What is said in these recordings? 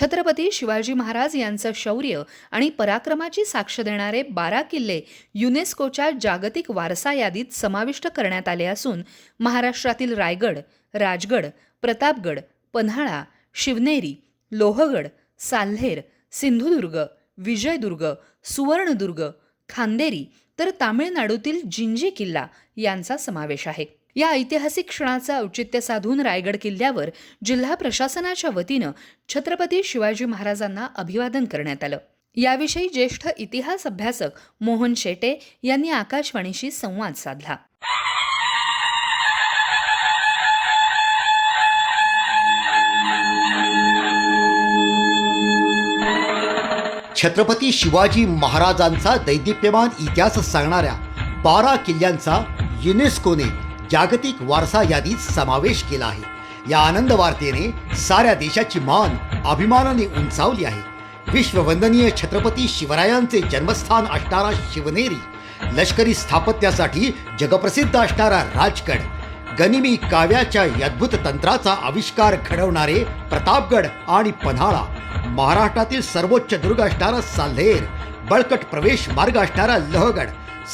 छत्रपती शिवाजी महाराज यांचं शौर्य आणि पराक्रमाची साक्ष देणारे बारा किल्ले युनेस्कोच्या जागतिक वारसा यादीत समाविष्ट करण्यात आले असून महाराष्ट्रातील रायगड राजगड प्रतापगड पन्हाळा शिवनेरी लोहगड साल्हेर सिंधुदुर्ग विजयदुर्ग सुवर्णदुर्ग खांदेरी तर तामिळनाडूतील जिंजी किल्ला यांचा समावेश आहे. या ऐतिहासिक क्षणाचं औचित्य साधून रायगड किल्ल्यावर जिल्हा प्रशासनाच्या वतीनं छत्रपती शिवाजी महाराजांना अभिवादन करण्यात आलं. याविषयी ज्येष्ठ इतिहास अभ्यासक मोहन शेटे यांनी आकाशवाणीशी संवाद साधला. छत्रपती शिवाजी महाराजांचा दैदिप्यमान इतिहास सांगणाऱ्या बारा किल्ल्यांचा युनेस्कोने जागतिक वारसा यादीत समावेश केला आहे. या आनंद वार्तेने साऱ्या देशाची मान अभिमानाने उंचावली आहे. विश्ववंदनीय छत्रपती शिवरायांचे जन्मस्थान असणारा शिवनेरी लष्करी स्थापत्यासाठी जगप्रसिद्ध असणारा राजगड गनिमी काव्याच्या अद्भुत तंत्राचा आविष्कार घडवणारे प्रतापगड आणि पन्हाळा महाराष्ट्रातील सर्वोच्च दुर्ग असणारा साल्हेर बळकट प्रवेश मार्ग असणारा लहगड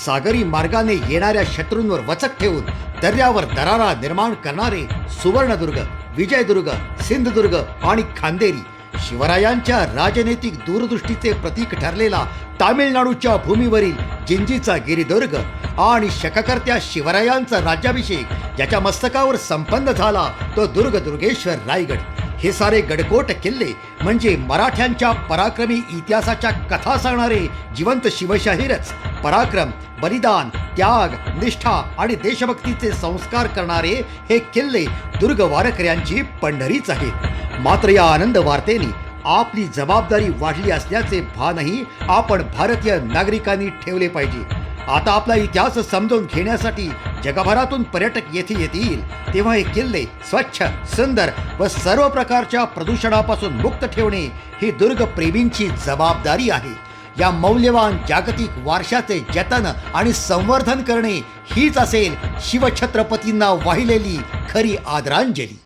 सागरी मार्गाने येणाऱ्या शत्रूंवर वचक ठेवून दर्यावर दरारा निर्माण करणारे सुवर्णदुर्ग विजयदुर्ग सिंधुदुर्ग आणि खांदेरी शिवरायांच्या राजनैतिक दूरदृष्टीचे प्रतीक ठरलेला तामिळनाडूच्या भूमीवरील जिंजीचा गिरिदुर्ग आणि शककर्त्या शिवरायांचा राज्याभिषेक ज्याच्या मस्तकावर संपन्न झाला तो दुर्ग दुर्गेश्वर रायगड. हे सारे गडकोट किल्ले म्हणजे मराठ्यांच्या पराक्रमी इतिहासाच्या कथा सांगणारे जिवंत शिवशाहीरच. पराक्रम बलिदान त्याग निष्ठा आणि देशभक्तीचे संस्कार करणारे हे किल्ले दुर्ग वारकऱ्यांची पंढरीच आहेत. मात्र या आनंद वार्तेने आपली जबाबदारी वाढली असल्याचे भानही आपण भारतीय नागरिकांनी ठेवले पाहिजे. आता आपला इतिहास समजून घेण्यासाठी जगभरातून पर्यटक येथे येतील. तेव्हा हे किल्ले स्वच्छ सुंदर व सर्व प्रकारच्या प्रदूषणापासून मुक्त ठेवणे ही दुर्ग प्रेमींची जबाबदारी आहे. या मौल्यवान जागतिक वारशाचे जतन आणि संवर्धन करणे हीच असेल शिवछत्रपतींना वाहिलेली खरी आदरांजली.